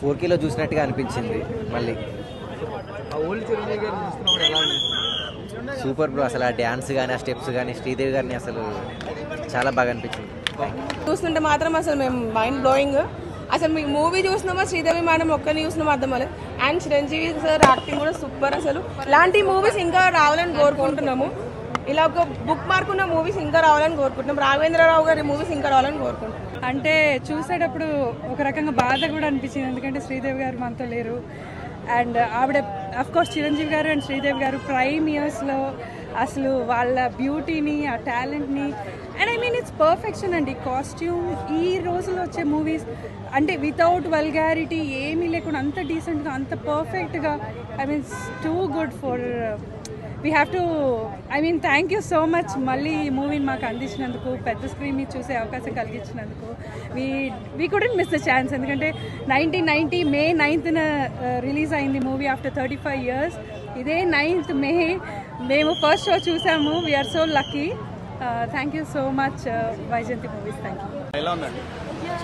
Four Khelo చూసినట్టుగా అనిపించింది మళ్ళీ. సూపర్ బ్రో అసలు ఆ డ్యాన్స్ కానీ ఆ స్టెప్స్ కానీ శ్రీదేవి గారిని అసలు చాలా బాగా అనిపించింది. చూస్తుంటే మాత్రం అసలు మేము మైండ్ బ్లోయింగ్ అసలు మీ మూవీ చూసినామా శ్రీదేవి మేడం ఒక్కరిని చూసినామా అర్థం అవ్వలేదు. అండ్ చిరంజీవి సార్ యాక్టింగ్ కూడా సూపర్ అసలు. ఇలాంటి మూవీస్ ఇంకా రావాలని కోరుకుంటున్నాము. ఇలా ఒక బుక్ మార్క్ ఉన్న మూవీస్ ఇంకా రావాలని కోరుకుంటున్నాం. రాఘవేంద్రరావు గారి మూవీస్ ఇంకా రావాలని కోరుకుంటున్నాం. అంటే చూసేటప్పుడు ఒక రకంగా బాధ కూడా అనిపించింది. ఎందుకంటే శ్రీదేవి గారు మనతో లేరు. అండ్ ఆవిడ కోర్స్ చిరంజీవి గారు అండ్ శ్రీదేవి గారు ప్రైమ్ ఇయర్స్లో అసలు వాళ్ళ బ్యూటీని ఆ టాలెంట్ని and I mean it's perfection అండి. కాస్ట్యూమ్ ఈ రోజుల్లో వచ్చే మూవీస్ అంటే వితౌట్ వల్గారిటీ ఏమీ లేకుండా అంత డీసెంట్గా అంత పర్ఫెక్ట్గా I means too good for we have to I mean thank you so much మళ్ళీ ఈ మూవీని మాకు అందించినందుకు పెద్ద స్క్రీన్ మీద చూసే అవకాశం కలిగించినందుకు. We we couldn't miss the chance ఎందుకంటే nineteen ninety May ninth release అయింది movie after thirty five years ఇదే నైన్త్ మే మేము ఫస్ట్ షో చూసాము. We are so lucky thank you so much Vyjayanthi Movies thank you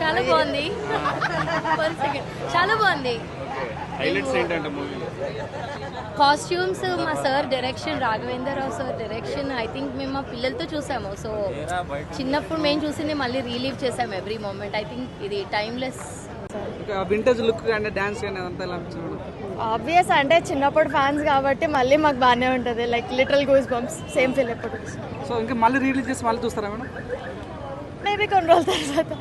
చాలా బాగుంది. One second. చాలా బాగుంది. Highlights ఏంటంటే మూవీలో కాస్ట్యూమ్స్ మా sir direction Raghavendra Rao sir direction I think మేము మా పిల్లలతో చూసాము. సో చిన్నప్పుడు మేము చూసింది మళ్ళీ రీలీవ్ చేసాము ఎవ్రీ మూమెంట్ ఐ థింక్ ఇది టైమ్లెస్ వింటేజ్ లుక్ కానీ డాన్స్ ఆబ్వియస్ అంటే చిన్నప్పుడు ఫ్యాన్స్ కాబట్టి మళ్ళీ మాకు బాగానే ఉంటుంది. Like literal goose bumps same feel ఎప్పుడు. సో ఇంకా మళ్ళీ రిలీజ్ చేసి మళ్ళీ చూస్తారా మేడం? మేబీ కొన్ని రోజుల తర్వాత.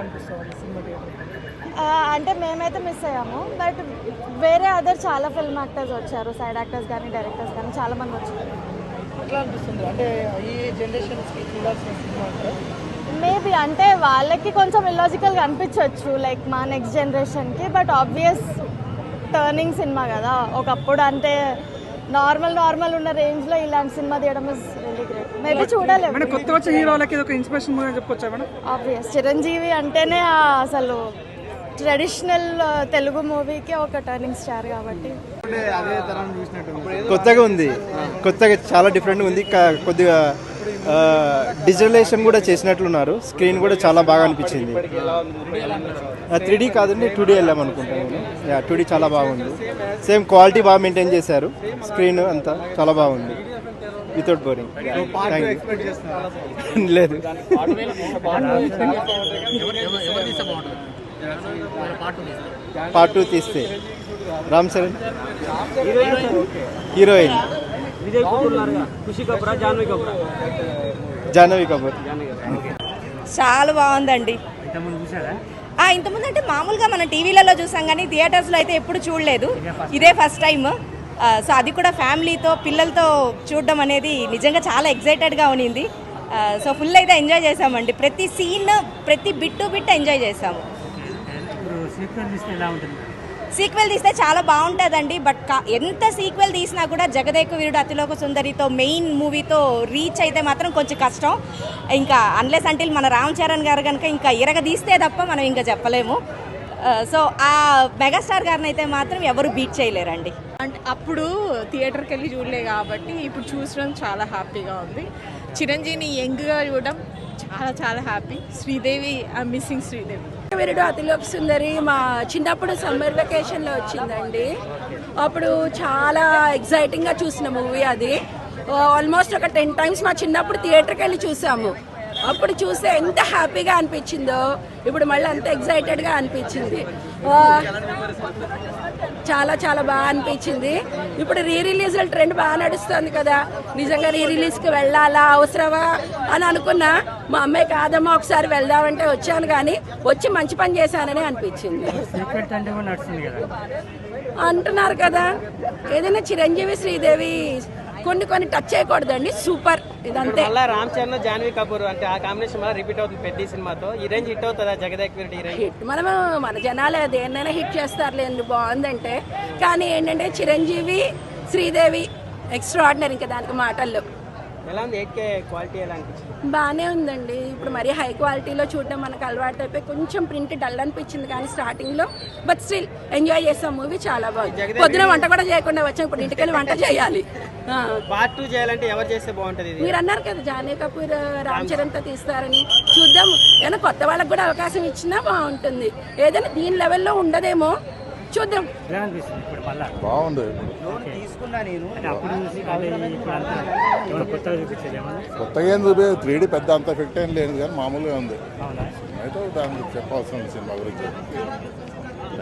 అనిపిస్తుంది అంటే మేమైతే మిస్ అయ్యాము బట్ వేరే అదర్ చాలా ఫిల్మ్ యాక్టర్స్ వచ్చారు సైడ్ యాక్టర్స్ కానీ డైరెక్టర్స్ కానీ చాలా మంది వచ్చారు. ఎట్లా అనిపిస్తుంది అంటే ఈ మేబీ అంటే వాళ్ళకి కొంచెం ఇల్లాజికల్గా అనిపించవచ్చు లైక్ మా నెక్స్ట్ జనరేషన్కి బట్ ఆబ్వియస్ టర్నింగ్ సినిమా కదా. ఒకప్పుడు అంటే నార్మల్ నార్మల్ ఉన్న రేంజ్లో ఇలాంటి సినిమా తీయడం ఇస్ రియలీ గ్రేట్ మేబీ చూడాలి. మేడం కొత్త వచ్చే హీరోలకి ఇది ఒక ఇన్స్పిరేషన్ మూవీ అని చెప్పొచ్చా మేడం? ఆబ్వియస్ చిరంజీవి అంటేనే ఆ అసలు ట్రెడిషనల్ తెలుగు మూవీకి ఒక టర్నింగ్ స్టార్ కాబట్టి. అదే తరం చూసినట్టు కొత్తగా ఉంది. కొత్తగా చాలా డిఫరెంట్గా ఉంది. కొద్దిగా డిజిటలైజేషన్ కూడా చేసినట్లున్నారు. స్క్రీన్ కూడా చాలా బాగా అనిపించింది. త్రీ డీ కాదండి టూ డీ వెళ్ళాం అనుకుంటాను యా టూ డీ చాలా బాగుంది. సేమ్ క్వాలిటీ బాగా మెయింటైన్ చేశారు. స్క్రీన్ అంతా చాలా బాగుంది. Without boring. థ్యాంక్ యూ లేదు. పార్ట్ టూ తీస్తే. రామ్ చరణ్? హీరోయిన్ జాహ్నవి కపూర్ చాలా బాగుందండి. ఆ, ఇంతకుముందు అంటే మామూలుగా మనం టీవీలలో చూసాం కానీ థియేటర్స్లో అయితే ఎప్పుడు చూడలేదు. ఇదే ఫస్ట్ టైం సో అది కూడా ఫ్యామిలీతో పిల్లలతో చూడడం అనేది నిజంగా చాలా ఎక్సైటెడ్గా ఉన్నింది. సో ఫుల్ అయితే ఎంజాయ్ చేసామండి ప్రతి సీన్ ప్రతి బిట్టు బిట్ ఎంజాయ్ చేసాము సీక్వెల్ తీస్తే చాలా బాగుంటుందండి బట్ ఎంత సీక్వెల్ తీసినా కూడా జగదేక వీరుడు అతిలోక సుందరితో మెయిన్ మూవీతో రీచ్ అయితే మాత్రం కొంచెం కష్టం. ఇంకా అన్లెస్ అంటే మన రామ్ చరణ్ గారు కనుక ఇంకా ఇరగ తీస్తే తప్ప మనం ఇంకా చెప్పలేము. సో ఆ మెగాస్టార్ గారిని అయితే మాత్రం ఎవరు బీట్ చేయలేరండి. అంటే అప్పుడు థియేటర్కి వెళ్ళి చూడలే కాబట్టి ఇప్పుడు చూసడం చాలా హ్యాపీగా ఉంది. చిరంజీవిని యంగ్గా చూడడం చాలా చాలా happy. Sridevi I missing Sridevi. Veerudu Athiloka Sundari మా చిన్నప్పుడు సమ్మర్ వెకేషన్లో వచ్చిందండి. అప్పుడు చాలా ఎగ్జైటింగ్గా చూసిన మూవీ అది. Uh, ఆల్మోస్ట్ ఒక టెన్ టైమ్స్ మా చిన్నప్పుడు థియేటర్కి వెళ్ళి చూసాము. అప్పుడు చూస్తే ఎంత హ్యాపీగా అనిపించిందో ఇప్పుడు మళ్ళీ అంత ఎగ్జైటెడ్గా అనిపించింది. చాలా చాలా బాగా అనిపించింది. ఇప్పుడు రీ రిలీజ్ల ట్రెండ్ బాగా నడుస్తుంది కదా. నిజంగా రీ రిలీజ్కి వెళ్ళాలా అవసరమా అని అనుకున్నా మా అమ్మాయి కాదమ్మా ఒకసారి వెళ్దామంటే వచ్చాను కానీ వచ్చి మంచి పని చేశానని అనిపించింది. అంటున్నారు కదా. ఏదైనా చిరంజీవి శ్రీదేవి కొన్ని కొన్ని టచ్ చేయకూడదండి. సూపర్ ఇదంతే. మళ్ళా రామ్ చరణ్ జాన్వీ కపూర్ అంటే ఆ కాంబినేషన్ మళ్ళీ రిపీట్ అవుతుంది పెద్ద సినిమాతో. ఈ రేంజ్ హిట్ అవుతుందా జగదేక్ వీరుడు ఈ రేంజ్? హిట్ మనము మన జనాలు దేన్నైనా హిట్ చేస్తారులేండి బాగుందంటే. కానీ ఏంటంటే చిరంజీవి శ్రీదేవి ఎక్స్ట్రా ఆర్డినరీ ఇంకా దానికి మాటల్లో. ఎలా ఉంది ఎయిట్ కే క్వాలిటీ ఎలా అనిపించింది? బాగానే ఉందండి. ఇప్పుడు మరీ హై క్వాలిటీలో చూడడం మనకు అలవాటు అయిపోయి కొంచెం ప్రింట్ డల్ అనిపించింది కానీ స్టార్టింగ్లో బట్ స్టిల్ ఎంజాయ్ చేసాం మూవీ చాలా బాగుంది. పొద్దున వంట కూడా చేయకుండా వచ్చాం ఇప్పుడు ఇంటికి వంట చేయాలి. ఆ. పార్ట్ టూ చేయాలంటే ఎవరు చేస్తే బాగుంటుంది ఇది? మీరు అన్నారు కదా జానీ కపూర్ రామ్ చరణ్తో తీస్తారని. చూద్దాం ఏమైనా కొత్త వాళ్ళకి కూడా అవకాశం ఇచ్చినా బాగుంటుంది. ఏదైనా దీని లెవెల్లో ఉండదేమో. చూద్దాం. బాగుంది. కొత్తగా ఏం చూపి త్రీ డీ పెద్ద అంత ఎఫెక్ట్ ఏం లేదు కానీ మామూలుగా ఉంది. అయితే దానికి చెప్పాల్సిన సినిమా గురించి